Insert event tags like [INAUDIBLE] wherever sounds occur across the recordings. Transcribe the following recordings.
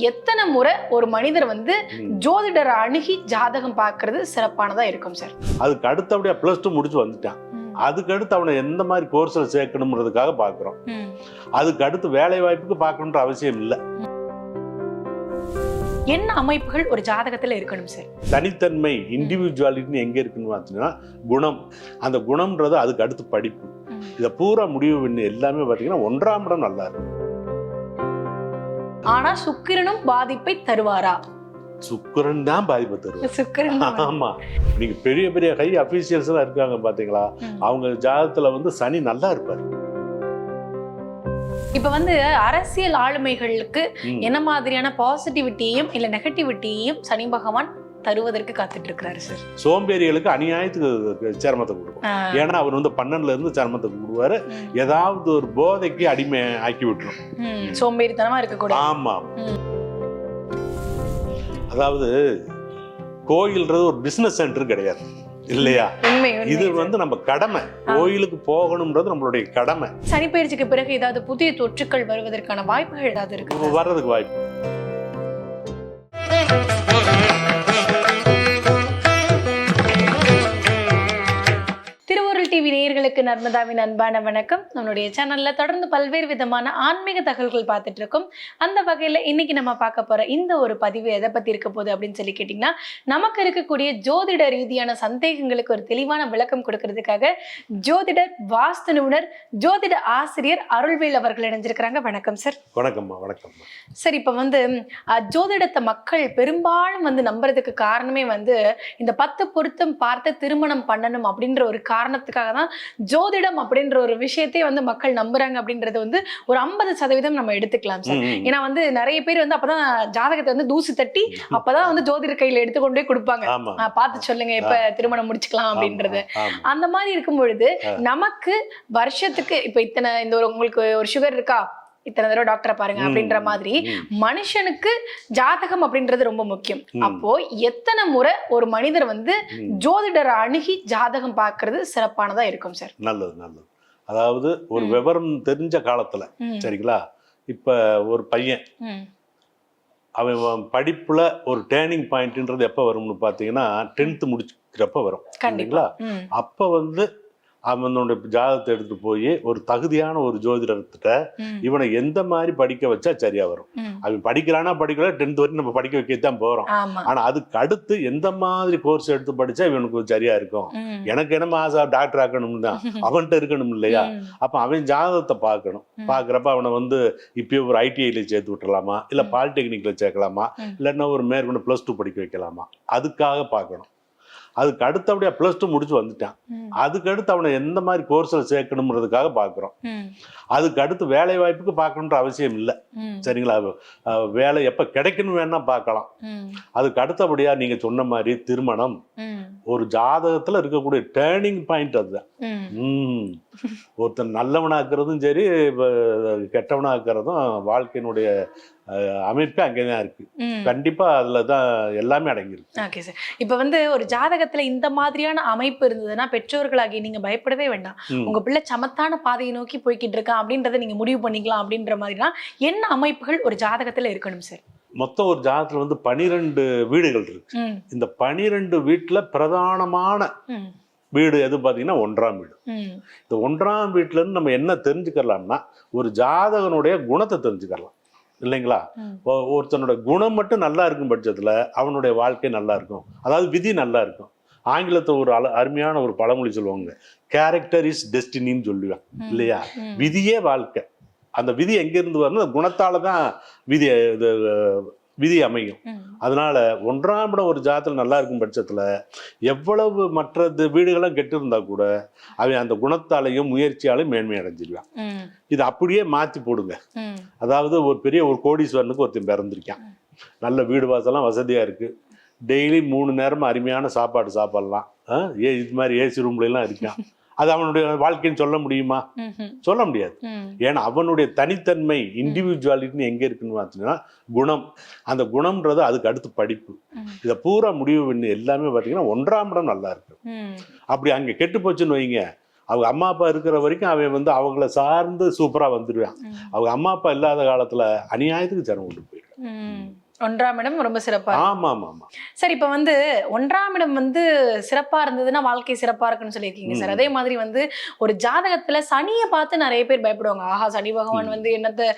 எத்தனை முறை ஒரு மனிதர் வந்து. ஜோதிடரை அணுகி ஜாதகம் பார்க்கிறது சிறப்பானதா இருக்கும் சார்? அதுக்கு அடுத்தபடியா ப்ளஸ் டூ முடிச்சு வந்துட்டான். அதுக்கு அடுத்து அவனை எந்த மாதிரி கோர்ஸில் சேர்க்கணுன்றதுக்காக பார்க்குறோம். அதுக்கு அடுத்து வேலை வாய்ப்புக்கு பார்க்கணுன்ற அவசியம் இல்லை. என்ன அமைப்புகள் ஒரு ஜாதகத்துல இருக்கணும் சார்? தனித்தன்மை இண்டிவிஜுவாலிட்டின்னு எங்கே இருக்குன்னு பார்த்தீங்கன்னா குணம். அந்த குணம்ன்றது அதுக்கு அடுத்து படிப்பு. இதை பூரா முடிவு பண்ணி எல்லாமே பார்த்தீங்கன்னா ஒன்றாம் இடம் நல்லா இருக்கும். ஆனா சுக்கிரனும் பாதிப்பை தருவாரா சுக்கிரன் தான் பாதிப்பு தருவார். ஆமா நீங்க பெரிய பெரிய ஹை அபிஷியல்ஸ் எல்லாம் இருக்காங்க பாத்தீங்களா. அவங்க ஜாதகத்துல வந்து சனி நல்லா இருப்பாரு இப்ப வந்து அரசியல் ஆளுமைகளுக்கு. என்ன மாதிரியான பாசிட்டிவிட்டியையும் இல்ல நெகட்டிவிட்டியையும் சனி பகவான் தருவதற்கு காத்துட்டு இருக்கிறாரு சார் சோம்பேறிகளுக்கு அநியாயத்துக்கு சிரமத்தை கொடுக்கும் ஏன்னா அவர் வந்து பன்னெண்டுல இருந்து சிரமத்தை கொடுவாரு ஏதாவது ஒரு போதைக்கு அடிமை ஆக்கி விட்டுரும். சோம்பேறித்தனமா இருக்கக்கூடிய ஆமா. அதாவது கோயில்ன்றது ஒரு பிசினஸ் சென்டர் கிடையாது. இல்லையா? இது. வந்து நம்ம கடமை. கோயிலுக்கு போகணும்ன்றது நம்மளுடைய கடமை. சனிப்பெயர்ச்சிக்கு பிறகு ஏதாவது புதிய தொற்றுக்கள் வருவதற்கான வாய்ப்புகள் ஏதாவது இருக்கு வர்றதுக்கு வாய்ப்பு. டிவி நேயர்களுக்கு நர்மதாவின் அன்பான வணக்கம். நம்மளுடைய சேனல்ல தொடர்ந்து பல்வேறு விதமான ஆன்மீக தகவல்கள் பார்த்துட்டு இருக்கோம். அந்த வகையில இன்னைக்கு நம்ம பார்க்க போற இந்த ஒரு பதிவு எதை பத்தி இருக்க போகுது அப்படின்னு சொல்லி கேட்டீங்கன்னா நமக்கு இருக்கக்கூடிய ஜோதிட ரீதியான சந்தேகங்களுக்கு ஒரு தெளிவான விளக்கம் கொடுக்கறதுக்காக ஜோதிடர் வாஸ்து நிபுணர் ஜோதிட ஆசிரியர் அருள்வேல் அவர்கள் இணைஞ்சிருக்கிறாங்க. வணக்கம் சார் வணக்கம்மா வணக்கம்மா சார் இப்போ வந்து ஜோதிடத்தை மக்கள் பெரும்பாலும் வந்து நம்புறதுக்கு காரணமே வந்து இந்த பத்து பொருத்தம் பார்த்து திருமணம் பண்ணணும் அப்படின்ற ஒரு காரணத்துக்காக தான் ஜோதிடம் அப்படின்ற ஒரு விஷயத்தையே வந்து மக்கள் நம்புறாங்க அப்படின்றது வந்து ஒரு ஐம்பது சதவீதம் நம்ம எடுத்துக்கலாம் சார். ஏன்னா வந்து நிறைய பேர் வந்து அப்பதான் ஜாதகத்தை வந்து தூசி தட்டி அப்பதான் வந்து ஜோதிடர் கையில எடுத்துக்கொண்டு போய் கொடுப்பாங்க. பார்த்து சொல்லுங்க எப்ப திருமணம் முடிச்சுக்கலாம் அப்படின்றது. அந்த மாதிரி இருக்கும் பொழுது. நமக்கு வருஷத்துக்கு இப்ப இத்தனை இந்த ஒரு உங்களுக்கு ஒரு சுகர் இருக்கா? இத்தனை தடவை டாக்டரை பாருங்க அப்படின்ற மாதிரி. மனுஷனுக்கு ஜாதகம் அப்படின்றது ரொம்ப முக்கியம். அப்போ எத்தனை முறை ஒரு மனிதர் வந்து. ஜோதிடரை அணுகி ஜாதகம் பார்க்கிறது சிறப்பானதா இருக்கும் சார்? நல்லது நல்லது. அதாவது ஒரு. விவரம் தெரிஞ்ச காலத்துல சரிங்களா? இப்ப ஒரு பையன் அவன் படிப்புல ஒரு டேர்னிங் பாயிண்ட்ன்றது எப்ப வரும்னு பாத்தீங்கன்னா டென்த் முடிக்கிறப்ப வரும் ம், அப்ப வந்து அவனுடைய ஜாதகத்தை எடுத்து போய் ஒரு தகுதியான ஒரு ஜோதிடர்கிட்ட ம், இவனை எந்த மாதிரி படிக்க வச்சா சரியா வரும். அவன் படிக்கிறானா படிக்கல டென்த் வரைக்கும் நம்ம படிக்க வைக்கத்தான் போறோம். ஆனா அதுக்கு அடுத்து எந்த மாதிரி கோர்ஸ் எடுத்து படிச்சா இவனுக்கு சரியா இருக்கும்? எனக்கு என்னமா ஆசை டாக்டர் ஆக்கணும் தான். [LAUGHS] அவன்கிட்ட இருக்கணும் இல்லையா? அப்ப அவன் ஜாதகத்தை பார்க்கணும். ம். பார்க்குறப்ப அவனை வந்து இப்பயே ஒரு ஐடிஐல சேர்த்து விட்டுறலாமா? இல்ல. பாலிடெக்னிக்ல சேர்க்கலாமா. இல்லைன்னா ஒரு மேற்கொண்டு ப்ளஸ் டூ படிக்க வைக்கலாமா? அதுக்காக பார்க்கணும். அதுக்கு அடுத்தபடியா ப்ளஸ் டூ முடிச்சு வந்துட்டான். ம், அதுக்கு அடுத்து அவனை எந்த மாதிரி கோர்ஸில் சேர்க்கணுன்றதுக்காக பார்க்குறோம் அதுக்கு அடுத்து வேலை வாய்ப்புக்கு பார்க்கணுன்ற அவசியம் இல்லை. சரிங்களா? வேலை எப்போ கிடைக்கணும் வேணா பார்க்கலாம். அதுக்கு அடுத்தபடியா நீங்க சொன்ன மாதிரி திருமணம். ஒரு ஜாதகத்துல இருக்கக்கூடிய டேர்னிங் பாயிண்ட் அதுதான். ஒருத்தன் நல்லவனாக்குறதும் சரி கெட்டவனாக்குறதும் வாழ்க்கையினுடைய அமைப்பு அங்கேதான் இருக்கு. ம். கண்டிப்பா அதுல தான் எல்லாமே அடங்கியிருக்கு. Okay sir. இப்போ வந்து ஒரு ஜாதகத்துல இந்த மாதிரியான அமைப்பு இருந்ததுன்னா பெற்றோர்களாகி நீங்க பயப்படவே வேண்டாம். உங்க பிள்ளை சமத்தான பாதையை நோக்கி போய்கிட்டு இருக்கான் அப்படின்றத நீங்க முடிவு பண்ணிக்கலாம் அப்படின்ற மாதிரினா என்ன அமைப்புகள் ஒரு ஜாதகத்துல இருக்கணும் சார் மொத்தம் ஒரு ஜாதகத்துல வந்து பனிரெண்டு வீடுகள் இருக்கு. இந்த பனிரெண்டு வீட்டுல பிரதானமான வீடு எது பார்த்தீங்கன்னா ஒன்றாம் வீடு. இந்த ஒன்றாம் வீட்டுல இருந்து நம்ம என்ன தெரிஞ்சுக்கலாம்னா ஒரு ஜாதகனுடைய குணத்தை தெரிஞ்சுக்கலாம். இல்லைங்களா? ஒருத்தனோட குணம் மட்டும் நல்லா இருக்கும் பட்சத்துல அவனுடைய வாழ்க்கை நல்லா இருக்கும். அதாவது விதி நல்லா இருக்கும். ஆங்கிலத்தை ஒரு அல அருமையான ஒரு பழமொழி சொல்லுவாங்க. கேரக்டர் இஸ் டெஸ்டினின்னு சொல்லுவேன் இல்லையா? விதியே வாழ்க்கை. அந்த விதி எங்கேருந்து வரணும் அந்த குணத்தால தான் விதி இது விதி அமையும். அதனால ஒன்றாம் இடம் ஒரு ஜாதத்தில் நல்லா இருக்கும் பட்சத்துல எவ்வளவு மற்ற வீடுகளும் கெட்டு இருந்தா கூட அவன் அந்த குணத்தாலையும் முயற்சியாலையும் மேன்மை அடைஞ்சிருவான் இது அப்படியே மாத்தி போடுங்க. அதாவது ஒரு பெரிய ஒரு கோடீஸ்வரனுக்கு ஒருத்தன் பிறந்திருக்கான். நல்ல வீடு வாசலாம் வசதியா இருக்கு. டெய்லி மூணு நேரமும் அருமையான சாப்பாடு சாப்பிடலாம். ஏ இது மாதிரி ஏசி ரூம்ல எல்லாம் இருக்கான். அது அவனுடைய வாழ்க்கைன்னு சொல்ல முடியுமா? சொல்ல முடியாது. ஏன்னா அவனுடைய தனித்தன்மை இண்டிவிஜுவாலிட்டின்னு எங்க இருக்குன்னு பார்த்தீங்கன்னா குணம். அந்த குணம்ன்றது அதுக்கு அடுத்து படிப்பு. இதை பூரா முடிவு பண்ணி எல்லாமே பார்த்தீங்கன்னா ஒன்றாம் இடம் நல்லா இருக்கு. அப்படி அங்கே கெட்டு போச்சுன்னு வைங்க. அவங்க அம்மா அப்பா இருக்கிற வரைக்கும் அவன் வந்து அவங்கள சார்ந்து சூப்பரா வந்துடுவான் அவங்க அம்மா அப்பா இல்லாத காலத்துல அநியாயத்துக்கு சிரமம் கொண்டு போயிடுவான். ஒன்றாம் இடம் ரொம்ப சிறப்பா. ஆமா ஆமா ஆமா சார் இப்ப வந்து ஒன்றாம் இடம் வந்து சிறப்பா இருந்ததுன்னா வாழ்க்கை சிறப்பா இருக்குன்னு சொல்லியிருக்கீங்க சார். அதே மாதிரி வந்து ஒரு ஜாதகத்துல சனியை பார்த்து நிறைய பேர் பயப்படுவாங்க. ஆஹா சனி பகவான். வந்து என்னத்த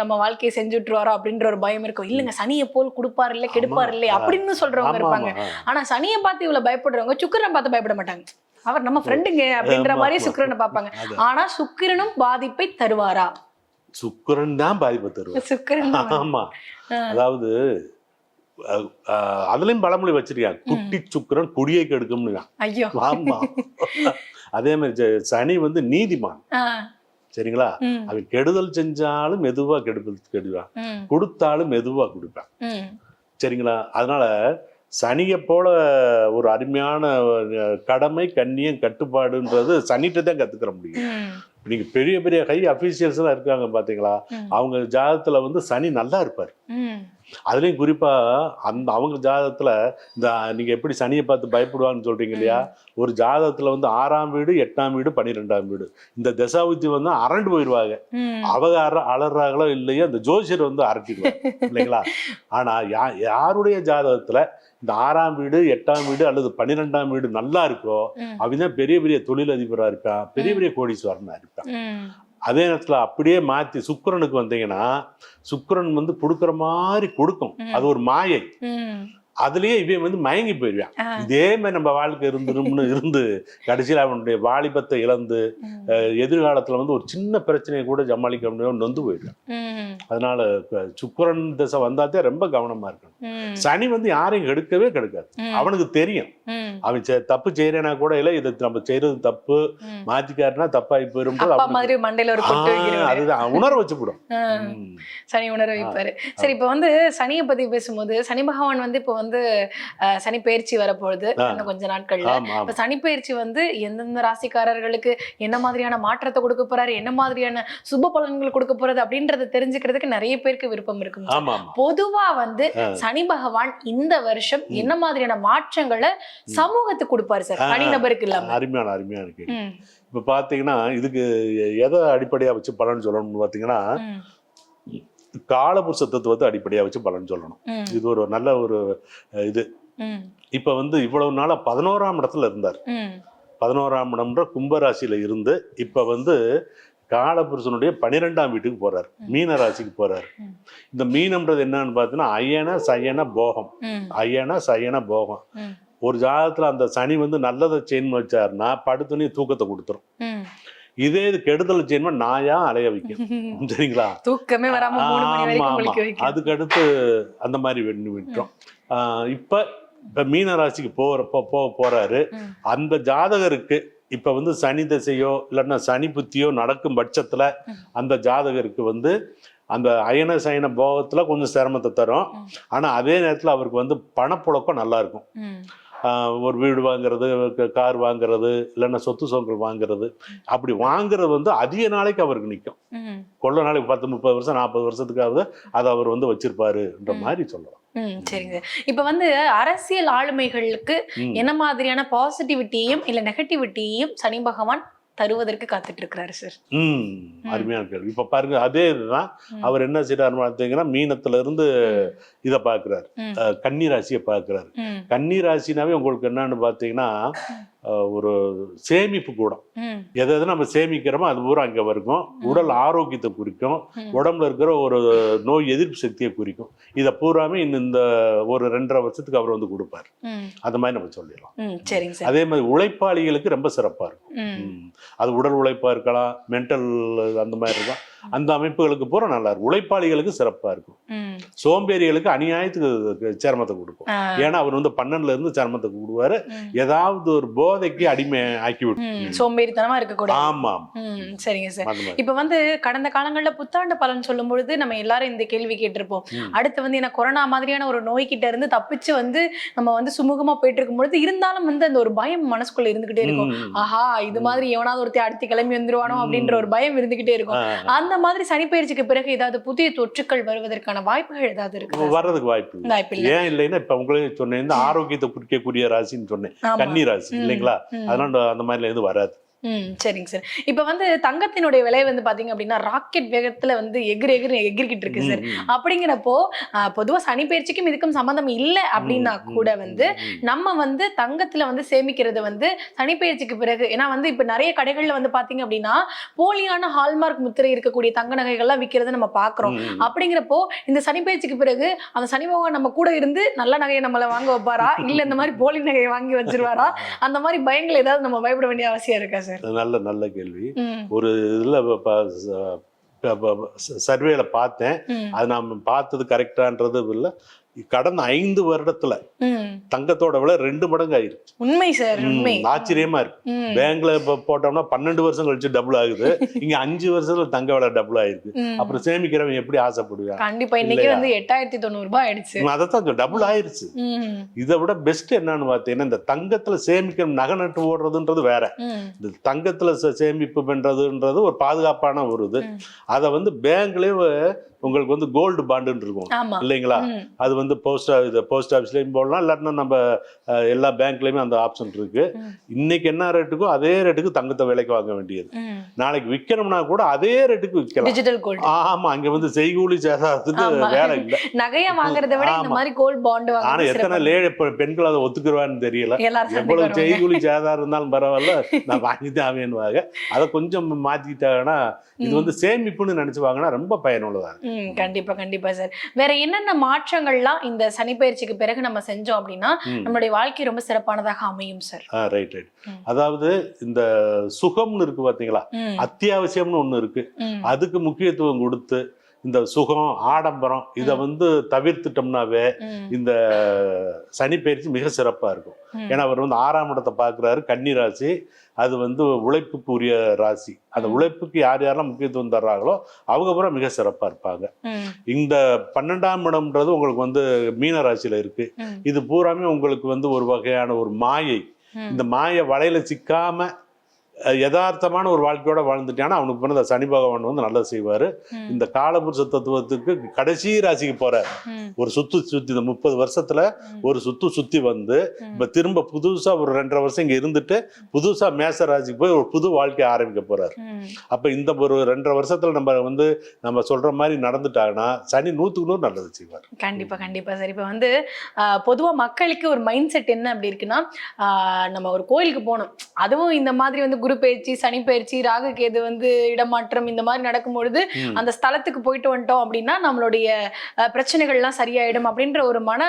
நம்ம வாழ்க்கையை செஞ்சு விட்டுருவாரோ அப்படின்ற ஒரு பயம் இருக்கும். இல்லைங்க சனியை போல் கொடுப்பார் இல்ல கெடுப்பார் இல்லை. அப்படின்னு சொல்றவங்க இருப்பாங்க. ஆனா சனியை பார்த்து இவ்வளவு பயப்படுறவங்க சுக்கிரனை பார்த்து பயப்பட மாட்டாங்க. அவர் நம்ம ஃப்ரெண்டுங்க அப்படின்ற மாதிரி. சுக்கிரனை பார்ப்பாங்க. ஆனா சுக்கிரனும் பாதிப்பை தருவாரா? சுக்கிரன் தான் பாதிப்பு தருவார். [LAUGHS] ஆமா. அதாவது அதுலயும் பழமொழி வச்சிருக்காங்க. குட்டி சுக்கிரன் குடியை கெடுக்கும்னு. ஐயோ. ஆமா. அதே மாதிரி சனி வந்து நீதிமான். சரிங்களா? அவன் கெடுதல் செஞ்சாலும் மெதுவா கெடுதல் கெடுவான். கொடுத்தாலும் மெதுவா கொடுப்பான். சரிங்களா? அதனால சனியை போல ஒரு அருமையான கடமை கண்ணியம் கட்டுப்பாடுன்றது சனிகிட்ட தான் கத்துக்கிற முடியும். நீங்க பெரிய பெரிய ஹை அபிஷியல்ஸ் எல்லாம் இருக்காங்க பாத்தீங்களா. அவங்க ஜாதகத்துல வந்து சனி நல்லா இருப்பார். அதுலயும் குறிப்பா அந்த அவங்க ஜாதகத்துல இந்த நீங்க எப்படி சனியை பார்த்து பயப்படுவாங்கன்னு சொல்றீங்க இல்லையா? ஒரு ஜாதகத்துல வந்து ஆறாம் வீடு எட்டாம் வீடு பன்னிரெண்டாம் வீடு. இந்த தசாபுத்தி வந்து அரண்டு போயிடுவாங்க. அவங்க அற அலறாங்களோ இல்லையோ இந்த ஜோசியர் வந்து அரட்டிடுவாங்க இல்லைங்களா? ஆனா யா யாருடைய ஜாதகத்துல இந்த ஆறாம் வீடு எட்டாம் வீடு அல்லது பன்னிரெண்டாம் வீடு நல்லா இருக்கோ. அவன் தான் பெரிய பெரிய தொழிலதிபரா இருப்பான் பெரிய பெரிய கோடீஸ்வரனா இருப்பான். அதே நேரத்துல அப்படியே மாத்தி சுக்கிரனுக்கு வந்தீங்கன்னா சுக்கிரன் வந்து கொடுக்குற மாதிரி கொடுக்கும். அது ஒரு மாயை. அதுலயே இவன் வந்து மயங்கி போயிடுவான். இதே மாதிரி நம்ம வாழ்க்கை இருந்துரும்னு இருந்து கடைசியில் அவனுடைய வாலிபத்தை இழந்து எதிர்காலத்துல வந்து ஒரு சின்ன பிரச்சனையை கூட சமாளிக்க முடியாம நொந்து போயிடுவான். அதனால சுக்கிரன் திசை வந்தாதே ரொம்ப கவனமா இருக்கணும். சனி வந்து யாரையும் கெடுக்கவே கெடுக்காது. அவனுக்கு தெரியும். அவன் தப்பு செய்யறேனா கூட இல்ல இது நம்ம செய்யறது தப்பு. மாத்திக்காருன்னா தப்பாகி போயிரும் அப்பா மாதிரி மண்டையில ஒரு அதுதான் உணர வச்சுவிடும் ஆ. சனி உணர வைப்பாரு சரி இப்ப வந்து சனியை பத்தி பேசும்போது சனி பகவான் வந்து இப்ப வந்து அஹ், சனி பயிற்சி வரப்போகுது. இன்னும் கொஞ்ச நாட்கள்ல. இப்ப சனி பயிற்சி வந்து எந்தெந்த ராசிக்காரர்களுக்கு என்ன மாதிரியான மாற்றத்தை கொடுக்க போறாரு என்ன மாதிரியான சுப பலன்கள் கொடுக்க போறது அப்படின்றத தெரிஞ்சுக்கிறதுக்கு நிறைய பேருக்கு விருப்பம் இருக்கும் பொதுவா வந்து. சனி பகவான் இந்த வருஷம். என்ன மாதிரியான மாற்றங்களை சமூகத்துக்கு கொடுப்பாரு சார். தனிநபருக்கு இல்லாம. அருமையான கேள்வி ம், இப்ப பாத்தீங்கன்னா இதுக்கு எதை அடிப்படையா வச்சு பலன் சொல்லணும்னு பாத்தீங்கன்னா காலபுருஷ தத்துவத்தை அடிப்படையா வச்சு பலன் சொல்லணும். இது ஒரு நல்ல ஒரு இது. இப்ப வந்து இவ்வளவு நாளா பதினோராம் இடத்துல இருந்தார். பதினோராம் இடம்ன்ற கும்பராசியில இருந்து இப்ப வந்து காலபுருஷனுடைய பன்னிரெண்டாம் வீட்டுக்கு போறார். மீன ராசிக்கு போறார். இந்த மீனம்ன்றது என்னன்னு பார்த்தீங்கன்னா ஐயன சயன போகம். ஐயன சயன போகம். ஒரு ஜாதகத்துல அந்த சனி வந்து நல்லதை செயின் வச்சாருன்னா படுத்துனே தூக்கத்தை கொடுத்துரும். இதே இது கெடுதல் செய்யணுமா நாயா அலைய வைக்கும் [LAUGHS] சரிங்களா? தூக்கமே வராம ஆமா, வரைக்கும் ஆமா. முழிக்க வைக்கும் அதுக்கு அடுத்து அந்த மாதிரி வெண்ணி விட்டுரும். இப்ப இப்ப மீன ராசிக்கு போற போ- போக போறாரு. அந்த ஜாதகருக்கு இப்ப வந்து சனி திசையோ இல்லைன்னா சனி புத்தியோ நடக்கும் பட்சத்துல. அந்த ஜாதகருக்கு வந்து அந்த அயன சயன போகத்துல கொஞ்சம் சிரமத்தை தரும். ஆனா அதே நேரத்துல அவருக்கு வந்து பணப்புழக்கம் நல்லா இருக்கும். ஒரு வீடு வாங்குறது கார் வாங்குறது இல்லைன்னா சொத்து சொங்கள் வாங்குறது அப்படி வாங்குறது வந்து அதிக நாளைக்கு அவருக்கு நிற்கும் கொள்ள நாளைக்கு பத்து முப்பது வருஷம் நாற்பது வருஷத்துக்காவது அதை அவர் வந்து வச்சிருப்பாருன்ற. மாதிரி சொல்லலாம் சரிங்க சார். இப்ப வந்து அரசியல் ஆளுமைகளுக்கு. என்ன மாதிரியான பாசிட்டிவிட்டியையும் இல்ல நெகட்டிவிட்டியையும் சனி பகவான் தருவதற்கு காத்துட்டு இருக்கிறாரு சார். ம் அருமையான கேள்வி. இப்ப பாருங்க அதே இதுதான். அவர் என்ன செய்யறாரு பார்த்தீங்கன்னா மீனத்துல இருந்து இதை. அஹ் கன்னி ராசியை பார்க்கிறாரு. ம், கன்னி ராசினாவே உங்களுக்கு என்னன்னு பார்த்தீங்கன்னா அஹ் ஒரு சேமிப்பு கூடம். எதை எதை நம்ம சேமிக்கிறோமோ அது பூரா அங்கே இருக்கும் உடல் ஆரோக்கியத்தை குறிக்கும். உடம்புல இருக்கிற ஒரு நோய் எதிர்ப்பு சக்தியை குறிக்கும். இதை பூராமே இன்னும் இந்த ஒரு ரெண்டரை வருஷத்துக்கு அவர் வந்து கொடுப்பார். அந்த மாதிரி நம்ம சொல்லிடலாம். அதே மாதிரி உழைப்பாளிகளுக்கு ரொம்ப சிறப்பா இருக்கும். அது உடல் உழைப்பா இருக்கலாம் மென்டல் அந்த மாதிரி இருக்கும் அந்த அமைப்புகளுக்கு பூரா நல்லா இருக்கும். உழைப்பாளிகளுக்கு சிறப்பா இருக்கும். சோம்பேறிகளுக்கு அநியாயத்துக்கு சிரமத்தை கொடுக்கும். ஏன்னா அவர் வந்து பன்னெண்டுல இருந்து சிரமத்தை கொடுவாரு. ஏதாவது ஒரு போதைக்கு அடிமை ஆக்கி விடும். சோம்பேறித்தனமா இருக்கக்கூடாது. ஆமா சரிங்க சார். அந்த இப்ப வந்து கடந்த காலங்கள்ல புத்தாண்டு பலன் சொல்லும் பொழுது நம்ம எல்லாரும் இந்த கேள்வி கேட்டிருப்போம். அடுத்து வந்து என்ன கொரோனா மாதிரியான ஒரு நோய்கிட்ட இருந்து தப்பிச்சு வந்து நம்ம வந்து சுமூகமா போயிட்டு இருக்கும் பொழுது இருந்தாலும் வந்து அந்த ஒரு பயம் மனசுக்குள்ள இருந்துகிட்டே இருக்கும். ஆஹா இது மாதிரி எவனாவது ஒருத்தி அடுத்து கிளம்பி வந்துருவானோ. அப்படின்ற ஒரு பயம் இருந்துகிட்டே இருக்கும். ஆ, அந்த மாதிரி சனிப்பயிற்சிக்கு பிறகு ஏதாவது புதிய தொற்றுக்கள் வருவதற்கான வாய்ப்புகள் ஏதாவது இருக்கு வர்றதுக்கு வாய்ப்பு இல்லை. வாய்ப்பு ஏன் இல்லைன்னா இப்ப உங்களுக்கு சொன்னேன் இந்த ஆரோக்கியத்தை குறிக்கக்கூடிய ராசின்னு சொன்னேன். கன்னி ராசி இல்லைங்களா? அதனால அந்த மாதிரில எதுவும் வராது. ம் சரிங்க சார் இப்போ வந்து தங்கத்தினுடைய விலை வந்து பாத்தீங்க அப்படின்னா ராக்கெட் வேகத்துல வந்து எகிரி எகிரி எகிரிக்கிட்டு இருக்கு சார். அப்படிங்கிறப்போ ஆஹ், பொதுவா சனி பயிற்சிக்கும் இதுக்கும் சம்மந்தம் இல்லை அப்படின்னா கூட வந்து. நம்ம வந்து தங்கத்துல வந்து சேமிக்கிறது வந்து சனிப்பெயர்ச்சிக்கு பிறகு ஏன்னா வந்து இப்ப நிறைய கடைகள்ல வந்து பாத்தீங்க அப்படின்னா போலியான ஹால்மார்க் முத்திரை இருக்கக்கூடிய தங்க நகைகள்லாம் விற்கிறத நம்ம பாக்குறோம் ம், ம். அப்படிங்கிறப்போ இந்த சனிப்பெயர்ச்சிக்கு பிறகு அந்த சனி பகவான் நம்ம கூட இருந்து நல்ல நகையை நம்மள வாங்க வைப்பாரா இல்ல இந்த மாதிரி போலி நகையை வாங்கி வச்சிருவாரா அந்த மாதிரி பயங்கள் ஏதாவது நம்ம பயப்பட வேண்டிய அவசியம் இருக்கா சார் நல்ல நல்ல கேள்வி. ஒரு இதுல சர்வேல பார்த்தேன். அது நாம பார்த்தது கரெக்டான்றது இல்லை. கடந்த ஐந்து வருடத்துல தங்கத்தோட விலை ரெண்டு மடங்கு ஆயிருச்சு உண்மை சார் ஆச்சரியமா இருக்கு. பேங்க்ல போட்டோம்னா பன்னெண்டு வருஷம் கழிச்சு டபுள் ஆகுது. [LAUGHS] இங்க அஞ்சு வருஷத்துல தங்க விலை டபுள் ஆயிருக்கு. அப்புறம் சேமிக்கிறவன் எப்படி ஆசைப்படுவான்? கண்டிப்பா இன்னைக்கு? வந்து எட்டாயிரத்தி தொண்ணூறு ரூபாய் ஆயிடுச்சு. அதைத்தான் டபுள் ஆயிருச்சு. இதை விட பெஸ்ட் என்னன்னு பார்த்தீங்கன்னா இந்த தங்கத்துல சேமிக்கணும் நகை நட்டு ஓடுறதுன்றது வேற. இந்த தங்கத்துல சேமிப்பு பண்றதுன்றது ஒரு பாதுகாப்பான ஒரு இது. அதை வந்து பேங்க்லயே உங்களுக்கு வந்து கோல்டு பாண்டுன்னு இருக்கும். இல்லைங்களா? அது வந்து போஸ்ட் இது போஸ்ட் ஆஃபீஸ்லயும் போடலாம் இல்லாட்டினா நம்ம எல்லா பேங்க்லயுமே அந்த ஆப்ஷன் இருக்கு. இன்னைக்கு என்ன ரேட்டுக்கோ அதே ரேட்டுக்கு தங்கத்தை விலைக்கு வாங்க வேண்டியது. நாளைக்கு விற்கணும்னா கூட அதே ரேட்டுக்கு விற்கலாம். டிஜிட்டல் கோல்டு அங்க வந்து செய்கூலி சேதாரத்துக்கு. வேலை இல்லை. நகைய வாங்குறதை விட இந்த. மாதிரி கோல்ட் பாண்ட் ஆனா வாங்குறது எத்தனை. லே பெண்கள் அதை ஒத்துக்குருவான்னு தெரியல. எவ்வளவு. செய்கூலி சேதாரம் இருந்தாலும் பரவாயில்ல நான் வாங்கிதான் ஆவேன்னுவாங்க. அதை கொஞ்சம் மாத்திக்கிட்டாங்கன்னா இது. வந்து சேமிப்புன்னு நினைச்சு வாங்கினா ரொம்ப பயனுள்ளதா இருக்கு ம் கண்டிப்பா கண்டிப்பா சார். வேற என்னென்ன மாற்றங்கள்லாம் இந்த சனிப்பெயர்ச்சிக்கு பிறகு நம்ம செஞ்சோம் அப்படின்னா. நம்மளுடைய வாழ்க்கை ரொம்ப சிறப்பானதாக அமையும் சார். Right right. அதாவது இந்த சுகம்னு இருக்கு பாத்தீங்களா? அத்தியாவசியம்னு ஒண்ணு இருக்கு. அதுக்கு முக்கியத்துவம் கொடுத்து இந்த சுகம் ஆடம்பரம் இதை. வந்து தவிர்த்துட்டோம்னாவே இந்த சனி பயிற்சி மிக சிறப்பா இருக்கும். ஏன்னா அவர் வந்து ஆறாம் இடத்தை பார்க்குறாரு கன்னி ராசி. அது வந்து உழைப்புக்கு உரிய ராசி. அந்த. உழைப்புக்கு யார் யாரெல்லாம் முக்கியத்துவம் தர்றாங்களோ அவங்க பூரா மிக சிறப்பா இருப்பாங்க. இந்த பன்னெண்டாம் இடம்ன்றது உங்களுக்கு வந்து மீன ராசியில இருக்கு. இது பூராமே உங்களுக்கு வந்து ஒரு வகையான ஒரு மாயை. இந்த மாய வலையில சிக்காம யதார்த்தமான ஒரு வாழ்க்கையோட வாழ்ந்துட்டானா அவனுக்கு பிறந்த சனி பகவான் வந்து நல்லது செய்வாரு. இந்த காலபுருஷ தத்துவத்துக்கு கடைசி ராசிக்கு போற. ஒரு சுத்து சுத்தி இந்த முப்பது வருஷத்துல. ஒரு சுத்து சுத்தி வந்து. இப்ப திரும்ப புதுசா ஒரு ரெண்டரை வருஷம் இங்க இருந்துட்டு புதுசா மேச ராசிக்கு போய் ஒரு புது வாழ்க்கைய ஆரம்பிக்க போறாரு. அப்ப இந்த ஒரு ரெண்டரை வருஷத்துல நம்ம வந்து நம்ம சொல்ற மாதிரி நடந்துட்டாங்கன்னா சனி நூத்துக்கு நூறு நல்லது செய்வார் கண்டிப்பா கண்டிப்பா சார் இப்போ வந்து பொதுவா மக்களுக்கு ஒரு மைண்ட் செட் என்ன அப்படி இருக்குன்னா நம்ம ஒரு கோயிலுக்கு போகணும் அதுவும் இந்த மாதிரி வந்து குரு பயிற்சி சனி பயிற்சி ராகு கேது வந்து இடமாற்றம் இந்த மாதிரி நடக்கும் பொழுது ம். அந்த ஸ்தலத்துக்கு போயிட்டு வந்துட்டோம் அப்படின்னா நம்மளுடைய பிரச்சனைகள்லாம் சரியாயிடும் அப்படின்ற ஒரு மன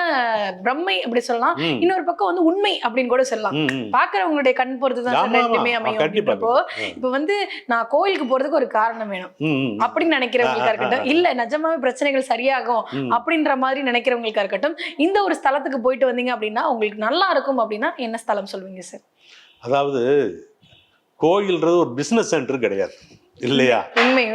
பிரம்மை அப்படி சொல்லலாம். இன்னொரு பக்கம் வந்து உண்மை அப்படின்னு கூட சொல்லலாம். பாக்குறவங்களுடைய கண் பொறுத்து தான். ரெண்டுமே அமையும் அப்படின்றப்போ இப்ப வந்து நான் கோயிலுக்கு போறதுக்கு ஒரு காரணம் வேணும். அப்படின்னு நினைக்கிறவங்களுக்கா இருக்கட்டும் இல்ல நிஜமாவே பிரச்சனைகள் சரியாகும். அப்படின்ற மாதிரி நினைக்கிறவங்களுக்கா இருக்கட்டும் இந்த ஒரு ஸ்தலத்துக்கு போயிட்டு வந்தீங்க அப்படின்னா உங்களுக்கு நல்லா இருக்கும் அப்படின்னா என்ன ஸ்தலம் சொல்வீங்க சார் அதாவது கோயில்ன்றது ஒரு பிசினஸ் சென்டர் கிடையாது. இல்லையா?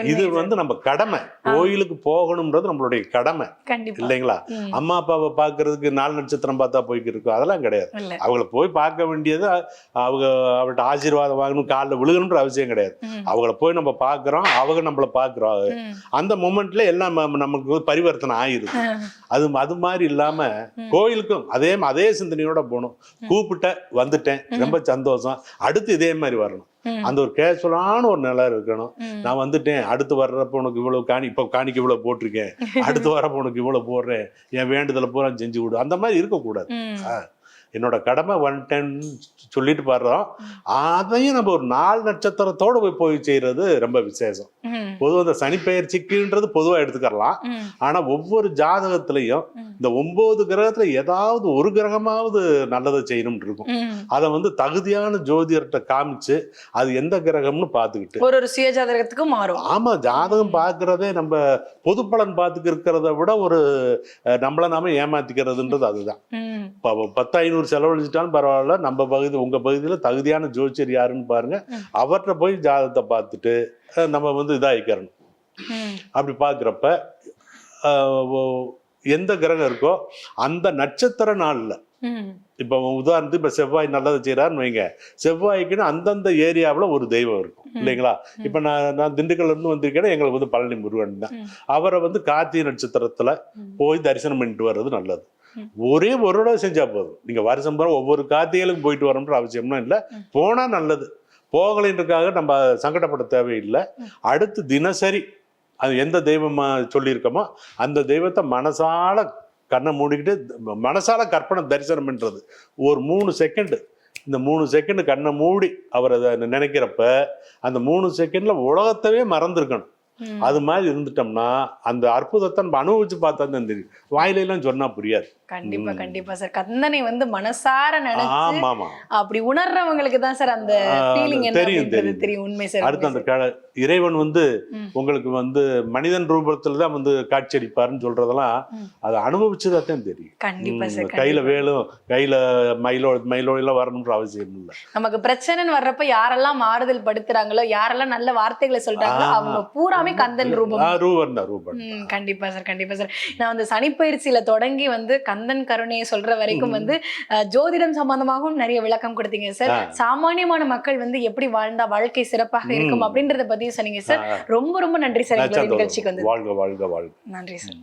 இது. வந்து நம்ம கடமை. கோயிலுக்கு போகணும்ன்றது நம்மளுடைய கடமை. இல்லைங்களா. அம்மா அப்பாவை பார்க்கிறதுக்கு நாலு நட்சத்திரம் பார்த்தா போய்க்கு இருக்கும் அதெல்லாம் கிடையாது. அவங்கள போய் பார்க்க வேண்டியது அவங்க அவள்கிட்ட ஆசீர்வாதம் வாங்கணும் காலில் விழுகணுன்ற அவசியம் கிடையாது. அவங்கள போய் நம்ம பார்க்குறோம் அவங்க நம்மளை பார்க்குறோம். ம். அந்த மொமெண்ட்ல எல்லாம் நமக்கு பரிவர்த்தனை ஆயிருது ஆ. அது அது மாதிரி இல்லாம. கோயிலுக்கும் அதே அதே சிந்தனையோட போகணும். கூப்பிட்ட வந்துட்டேன். ரொம்ப சந்தோஷம். அடுத்து இதே மாதிரி வரணும். அந்த ஒரு கேஷுவலான ஒரு நிலை இருக்கணும். நான் வந்துட்டேன். அடுத்து வர்றப்ப உனக்கு இவ்வளவு காணி இப்போ காணிக்கு இவ்வளவு போட்டிருக்கேன். [LAUGHS] அடுத்து வரப்ப உனக்கு இவ்வளவு போடுறேன். என் வேண்டுதலை பூரா செஞ்சு விடு. அந்த மாதிரி இருக்கக்கூடாது. என்னோட கடமை ஒன் டென் சொல்லிட்டு பாடுறோம் அதையும் நம்ம ஒரு நாலு நட்சத்திரத்தோட போய் போய் செய்யறது ரொம்ப விசேஷம். பொதுவாக இந்த சனிப்பெயர்ச்சிக்குன்றது பொதுவாக எடுத்துக்கலாம். ஆனா ஒவ்வொரு ஜாதகத்திலையும். இந்த ஒன்பது கிரகத்துல ஏதாவது ஒரு கிரகமாவது நல்லதை செய்யணும்னு இருக்கும். அதை வந்து தகுதியான ஜோதிடர்கிட்ட காமிச்சு அது எந்த கிரகம்னு பார்த்துக்கிட்டு ஒரு ஒரு சுய மாறும் ஆமா ஜாதகம் பார்க்கறதே நம்ம பொது பலன் பார்த்துக்க இருக்கிறத விட ஒரு நம்மள நாம ஏமாத்திக்கிறதுன்றது அதுதான். இப்போ பத்து ஐநூறு செலவழிச்சிட்டாலும் பரவாயில்ல நம்ம பகுதி உங்க பகுதியில தகுதியான ஜோதிடர் யாருன்னு பாருங்க. அவர்கிட்ட போய் ஜாதகத்தை பார்த்துட்டு நம்ம வந்து இதாகிக்கிறணும். அப்படி பார்க்குறப்ப எந்த கிரகம் இருக்கோ அந்த நட்சத்திர நாள்ல. இப்போ உதாரணத்துக்கு இப்போ செவ்வாய் நல்லதை செய்கிறாருன்னு வைங்க செவ்வாய்க்குன்னு அந்தந்த ஏரியாவில் ஒரு தெய்வம் இருக்கும். இல்லைங்களா. இப்போ நான் நான் திண்டுக்கல்ல இருந்து வந்திருக்கேன்னா எங்களுக்கு வந்து பழனி முருகன் தான். அவரை வந்து கார்த்திகை நட்சத்திரத்துல. போய் தரிசனம் பண்ணிட்டு வர்றது நல்லது. ஒரே ஒரு தடவை செஞ்சா போதும். நீங்க வருஷம் பூரா ஒவ்வொரு கார்த்திகைகளுக்கும் போயிட்டு வரணுன்ற அவசியம்னா இல்லை. போனா நல்லது. போகலைன்றதுக்காக நம்ம சங்கடப்பட தேவையில்லை. அடுத்து தினசரி அது எந்த தெய்வமா சொல்லியிருக்கோமோ அந்த தெய்வத்தை மனசால கண்ணை மூடிக்கிட்டு மனசால கற்பனை தரிசனம் பண்றது ஒரு மூணு செகண்ட் இந்த மூணு செகண்ட் கண்ணை மூடி அவர் அதை நினைக்கிறப்ப அந்த மூணு செகண்ட்ல உலகத்தவே மறந்துருக்கணும். அது மாதிரி இருந்துட்டோம்னா அந்த அற்புதத்தை நம்ம அனுபவிச்சு பார்த்தா தான் தெரியும் வாயில எல்லாம் சொன்னா புரியாது கண்டிப்பா. கண்டிப்பா சார் கந்தனை வந்து மனசார நினைச்சு அப்படி உணர்றவங்களுக்கு தான் சார் அந்த ஃபீலிங் தெரியும், தெரியும். உண்மை சார் அடுத்து அந்த இறைவன் வந்து. உங்களுக்கு வந்து மனிதன் ரூபத்துல தான் வந்து காட்சியளிப்பாருன்னு சொல்றதெல்லாம் ம். அதை அனுபவிச்சதா தான் தெரியும் கண்டிப்பா சார் கையில. வேலும் கையில மயிலோ மயிலோ எல்லாம் வரணுன்ற அவசியம் இல்லை நமக்கு பிரச்சனைன்னு வர்றப்ப யாரெல்லாம் மாறுதல் படுத்துறாங்களோ யாரெல்லாம் நல்ல வார்த்தைகளை சொல்றாங்களோ. அவங்க பூராமே கந்தன் ரூபம். ஆ, ரூபன் தான் கண்டிப்பா சார் கண்டிப்பா சார். நான் வந்து சனிப்பயிற்சியில தொடங்கி வந்து கந்தன் கருணையை சொல்ற வரைக்கும் வந்து ஜோதிடம் சம்பந்தமாகவும் நிறைய விளக்கம் கொடுத்தீங்க சார். சாமானியமான மக்கள் வந்து எப்படி வாழ்ந்தா வாழ்க்கை சிறப்பாக இருக்கும். அப்படின்றத பத்தியும் சொன்னீங்க சார். ரொம்ப ரொம்ப நன்றி சார். நிகழ்ச்சிக்கு வந்து வாழ்க வாழ்க வாழ்க. நன்றி சார்.